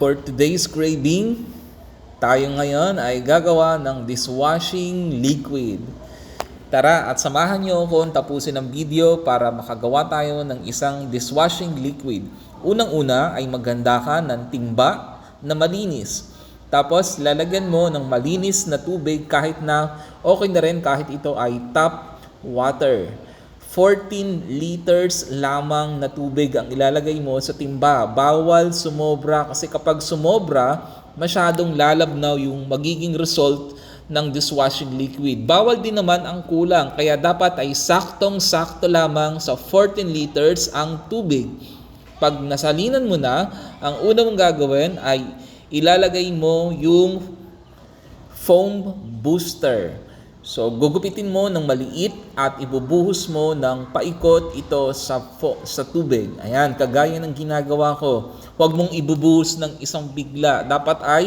For today's craving, tayo ngayon ay gagawa ng dishwashing liquid. Tara at samahan niyo akong tapusin ang video para makagawa tayo ng isang dishwashing liquid. Unang-una ay maganda ka ng timba na malinis. Tapos lalagyan mo ng malinis na tubig kahit na okay na rin kahit ito ay tap water. 14 liters lamang na tubig ang ilalagay mo sa timba. Bawal sumobra kasi kapag sumobra, masyadong lalabnaw yung magiging result ng dishwashing liquid. Bawal din naman ang kulang, kaya dapat ay saktong-sakto lamang sa 14 liters ang tubig. Pag nasalinan mo na, ang una mong gagawin ay ilalagay mo yung foam booster. So, gugupitin mo ng maliit at ibubuhos mo ng paikot ito sa fo- sa tubig. Ayan, kagaya ng ginagawa ko. Huwag mong ibubuhos ng isang bigla. Dapat ay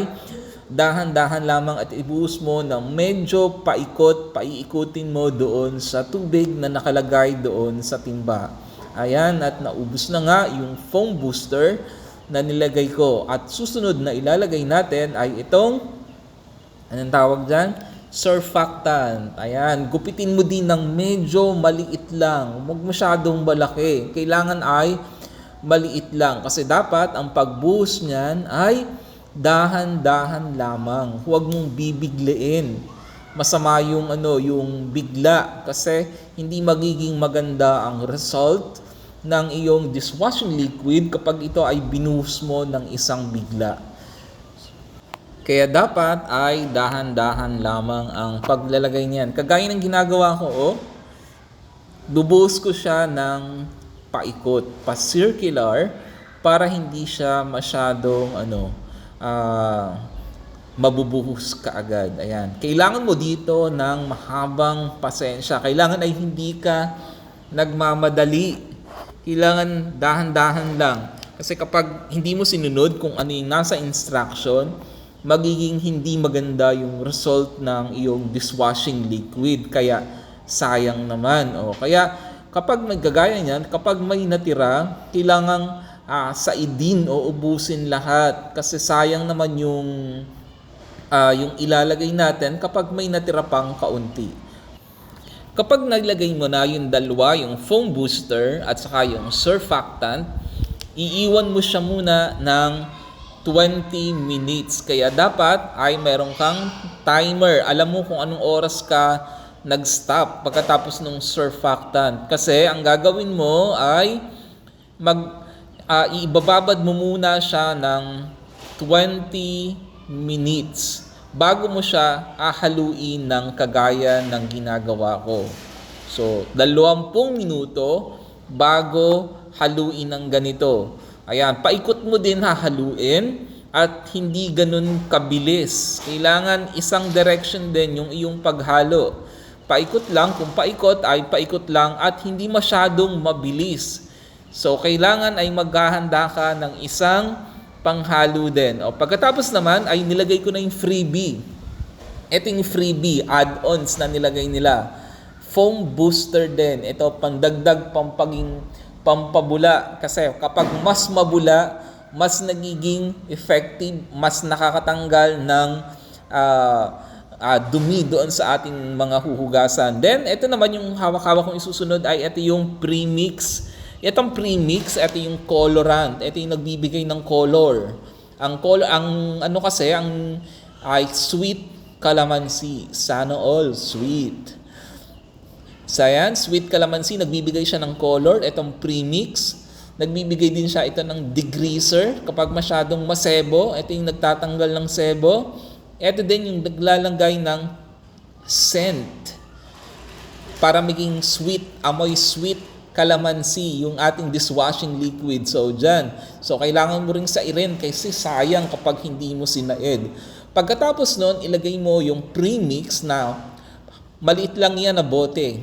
dahan-dahan lamang at ibuhos mo ng medyo paikot, paiikutin mo doon sa tubig na nakalagay doon sa timba. Ayan, at naubos na nga yung foam booster na nilagay ko. At susunod na ilalagay natin ay itong, anong tawag dyan? Surfactant. Ayan, gupitin mo din ng medyo maliit lang. Huwag masyadong malaki. Kailangan ay maliit lang. Kasi dapat ang pagbuhos niyan ay dahan-dahan lamang. Huwag mong bibiglain. Masama yung ano, yung bigla kasi hindi magiging maganda ang result ng iyong dishwashing liquid kapag ito ay binuhos mo ng isang bigla. Kaya dapat ay dahan-dahan lamang ang paglalagay niyan. Kagaya ng ginagawa ko, oh, bubuhos ko siya ng paikot, pa-circular, para hindi siya masyadong ano, ah, mabubuhos kaagad. Ayan. Kailangan mo dito ng mahabang pasensya. Kailangan ay hindi ka nagmamadali. Kailangan dahan-dahan lang. Kasi kapag hindi mo sinunod kung ano yung nasa instruction, magiging hindi maganda yung result ng iyong dishwashing liquid. Kaya sayang naman. O, kaya kapag nagkagaya niyan, kapag may natira, kailangang ah, saidin o ubusin lahat. Kasi sayang naman yung, ah, yung ilalagay natin kapag may natira pang kaunti. Kapag naglagay mo na yung dalawa, yung foam booster at saka yung surfactant, iiwan mo siya muna ng 20 minutes. Kaya dapat ay meron kang timer. Alam mo kung anong oras ka nag-stop pagkatapos ng surfactant. Kasi ang gagawin mo ay mag ah, ibababad mo muna siya ng 20 minutes bago mo siya ahaluin ng kagaya ng ginagawa ko. So, 20 minuto bago haluin ng ganito. Ayan, paikot mo din hahaluin at hindi ganun kabilis. Kailangan isang direction din yung iyong paghalo. Paikot lang, kung paikot ay paikot lang at hindi masyadong mabilis. So, kailangan ay maghahanda ka ng isang panghalo din. O, pagkatapos naman ay nilagay ko na yung freebie. Ito freebie, add-ons na nilagay nila. Foam booster din. Ito, pandagdag, pampaging pampabula kasi kapag mas mabula, mas nagiging effective, mas nakakatanggal ng ah, ah, dumi doon sa ating mga huhugasan. Then, ito naman yung hawak-hawak kong isusunod ay ito yung premix. Itong premix, ito yung colorant. Ito yung nagbibigay ng color. Ang color, ang ano kasi, ang ay sweet calamansi. Sana all sweet. So ayan, sweet calamansi, nagbibigay siya ng color. Itong premix, nagbibigay din siya ito ng degreaser. Kapag masyadong masebo, ito yung nagtatanggal ng sebo. Ito din yung naglalagay ng scent para maging sweet, amoy sweet calamansi yung ating dishwashing liquid. So, dyan. So, kailangan mo rin sa irin kasi sayang kapag hindi mo sinaid. Pagkatapos nun, ilagay mo yung premix na maliit lang yan na bote.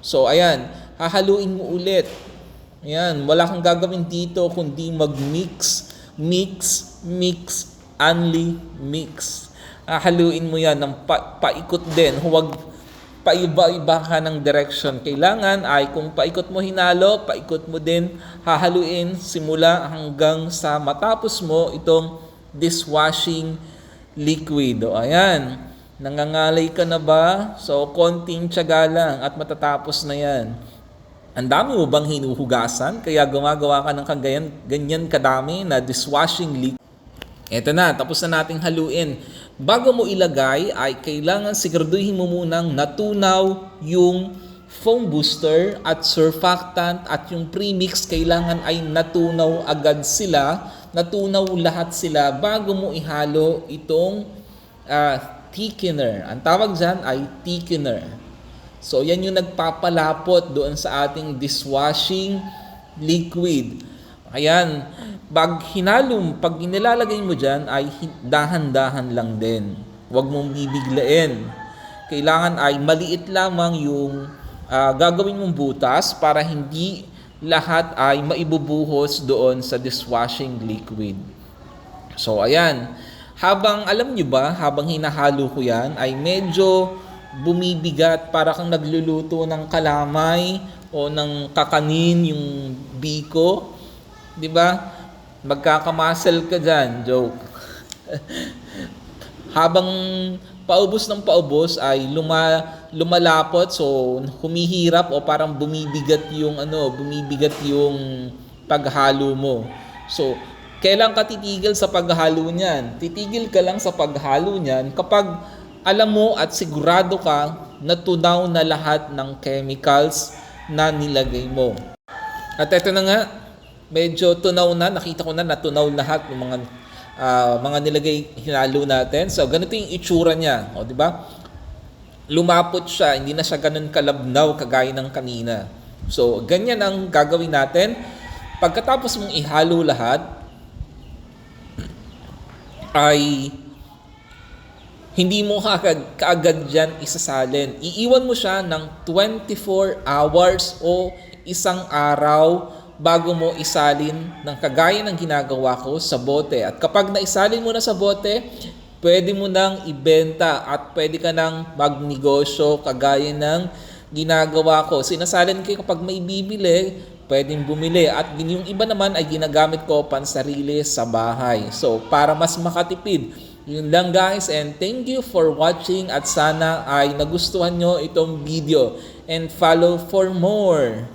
So, ayan, hahaluin mo ulit. Ayan, wala kang gagawin dito kundi mag-mix, mix, mix, only mix. Hahaluin mo yan ng pa- paikot din. Huwag paiba-iba ka ng direction. Kailangan ay kung paikot mo hinalo, paikot mo din, hahaluin simula hanggang sa matapos mo itong dishwashing liquid. O ayan, nangangalay ka na ba? So, konting tiyaga lang at matatapos na yan. Ang dami mo bang hinuhugasan? Kaya gumagawa ka ng kagayan, ganyan kadami na dishwashing liquid. Eto na, tapos na nating haluin. Bago mo ilagay, ay kailangan siguraduhin mo munang natunaw yung foam booster at surfactant at yung premix kailangan ay natunaw agad sila, natunaw lahat sila bago mo ihalo itong ah, thickener. Ang tawag dyan ay thickener. So yan yung nagpapalapot doon sa ating dishwashing liquid. Ayan, pag hinalom, pag inilalagay mo dyan ay dahan-dahan lang din. Huwag mong bibiglain. Kailangan ay maliit lamang yung ah, gagawin mong butas para hindi lahat ay maibubuhos doon sa dishwashing liquid. So ayan, habang alam nyo ba, habang hinahalo ko yan, ay medyo bumibigat para kang nagluluto ng kalamay o ng kakanin yung biko. 'Di ba? Magkakamasel ka dyan, joke. habang paubos ng paubos ay luma, lumalapot so humihirap o parang bumibigat yung ano bumibigat yung paghalo mo so kailan ka titigil sa paghalo niyan titigil ka lang sa paghalo niyan kapag alam mo at sigurado ka na tunaw na lahat ng chemicals na nilagay mo at eto na nga medyo tunaw na nakita ko na natunaw lahat ng mga ah, mga nilagay hinalo natin. So, ganito yung itsura niya. O, di ba? Lumapot siya. Hindi na siya ganun kalabnaw kagaya ng kanina. So, ganyan ang gagawin natin. Pagkatapos mong ihalo lahat, ay hindi mo kaagad, kaagad dyan isasalin. Iiwan mo siya ng 24 hours o isang araw bago mo isalin ng kagaya ng ginagawa ko sa bote. At kapag naisalin mo na sa bote, pwede mo nang ibenta at pwede ka nang magnegosyo kagaya ng ginagawa ko. Sinasalin ko kapag may bibili, pwedeng bumili. At yung iba naman ay ginagamit ko pansarili sa bahay. So, para mas makatipid, yun lang guys and thank you for watching at sana ay nagustuhan nyo itong video and follow for more.